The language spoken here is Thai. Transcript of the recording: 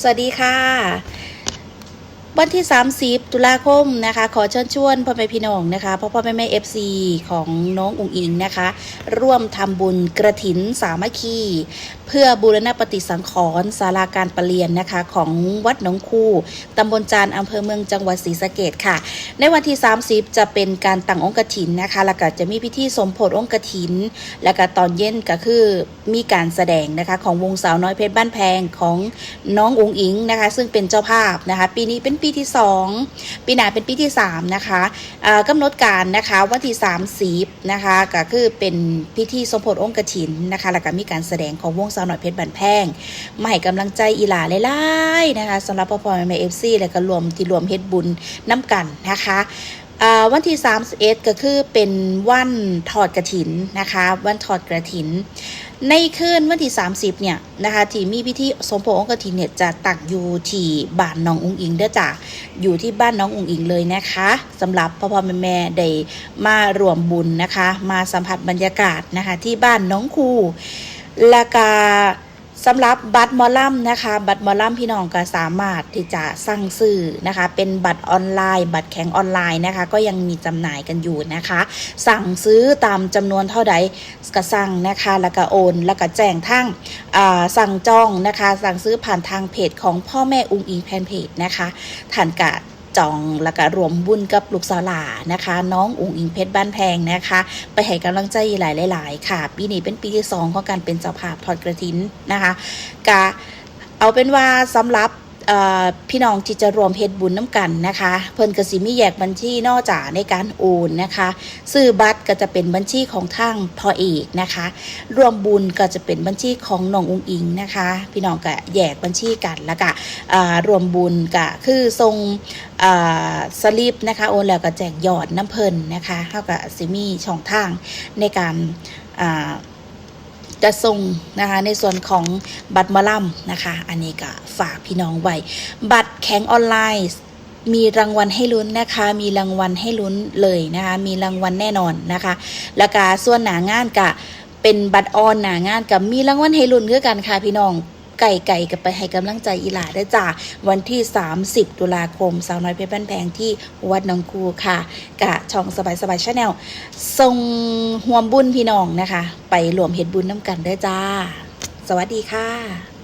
สวัสดีค่ะ วันที่ 30 ตุลาคมนะคะ ขอเชิญชวนพ่อแม่พี่น้องนะคะพ่อพ่อแม่แม่เอฟซีของน้องอุ๋งอิงนะคะ ร่วมทำบุญกระถินสามัคคี เพื่อบูรณปฏิสังขรณ์ศาลาการประเรียนนะคะ ของวัดหนองคูตำบลจานอำเภอเมืองจังหวัดศรีสะเกดค่ะ ในวันที่ 30 จะเป็นการตั้งองค์กฐินนะคะ แล้วก็จะมีพิธีสมโพธิองค์กฐิน แล้วก็ตอนเย็นก็คือมีการแสดงนะคะของวงสาวน้อยเพชรบ้านแพงของน้องอุงอิงนะคะ ซึ่งเป็นเจ้าภาพนะคะ ปีนี้เป็นปีีที่ 2 ปีหน้าเป็นปีที่ 3 นะคะอ่ากำหนดการนะคะวันที่30นะคะก็คือเป็นพิธีสมโพธิองค์กฐินนะคะแล้วก็มีการแสดงของวงสาวหน้อยเพชรบ้านแพงมาให้กำลังใจอีหลาหลายๆนะคะสำหรับพ่อพ่อแม่เอฟซีแล้วก็รวมที่รวมเฮ็ดบุญน้ำกันนะคะวันที่ 31 ก็คือเป็นวันถอดกระถินนะคะ วันถอดกระถิน ในคืนวันที่ 30 เนี่ยนะคะที่มีพิธีสมโภชองค์กฐินเนี่ยจะตักอยู่ที่บ้านน้องอุงอิงเด้อจ้ะอยู่ที่บ้านน้องอุงอิงเลยนะคะสำหรับพ่อพ่อแม่แม่ได้มารวมบุญนะคะ มาสัมผัสบรรยากาศนะคะที่บ้านน้องครูและกา สำหรับบัตรมอลัมนะคะ บัตรมอลัมพี่น้องก็สามารถที่จะสั่งซื้อนะคะ เป็นบัตรออนไลน์ บัตรแข็งออนไลน์นะคะ ก็ยังมีจำหน่ายกันอยู่นะคะ สั่งซื้อตามจำนวนเท่าใดก็สั่งนะคะ แล้วก็โอน แล้วก็แจ้งทั้งสั่งจองนะคะ สั่งซื้อผ่านทางเพจของพ่อแม่อุ้งอิงแพนเพจนะคะท่านกะ จองแล้วก็รวมบุญกับลูกสาวหลานะคะ น้องอุงอิงเพชรบ้านแพงนะคะ ไปให้กำลังใจหลายหลายๆค่ะ ปีนี้เป็นปีที่สองของการเป็นเจ้าภาพทอดกระถินนะคะกะเอาเป็นว่าสำหรับ พี่น้องที่จะรวมเฮ็ดบุญน้ำกันนะคะ เพิ่นกสิมีแยกบัญชีนอกจากในการโอนนะคะซื้อบัตรก็จะเป็นบัญชีของทางพอเอกนะคะ รวมบุญก็จะเป็นบัญชีของน้องอุงอิงนะคะ พี่น้องก็แยกบัญชีกันแล้วก็รวมบุญก็คือทรงสลิปนะคะโอนแล้วก็แจกยอดน้ำเพลินนะคะเท่ากับซิมีช่องทางในการ จะส่งนะคะในส่วนของบัตรมอลัมนะคะ อันนี้ก็ฝากพี่น้องไว้ บัตรแข็งออนไลน์มีรางวัลให้ลุ้นนะคะ มีรางวัลให้ลุ้นเลยนะคะ มีรางวัลแน่นอนนะคะ แล้วก็ส่วนหนางานกะเป็นบัตรออนหนางานกับมีรางวัลให้ลุ้นคือกันค่ะพี่น้อง ไก่ไก่กับไปให้กำลังใจอีหลาได้จ้าวันที่ 30 ตุลาคมสาวน้อยเพชรบ้านแพงที่วัดน้องคูค่ะกะช่องสบายสบายชาแนลทรงห่วมบุญพี่น้องนะคะ ไปรวมเห็ดบุญน้ำกันได้จ้า สวัสดีค่ะ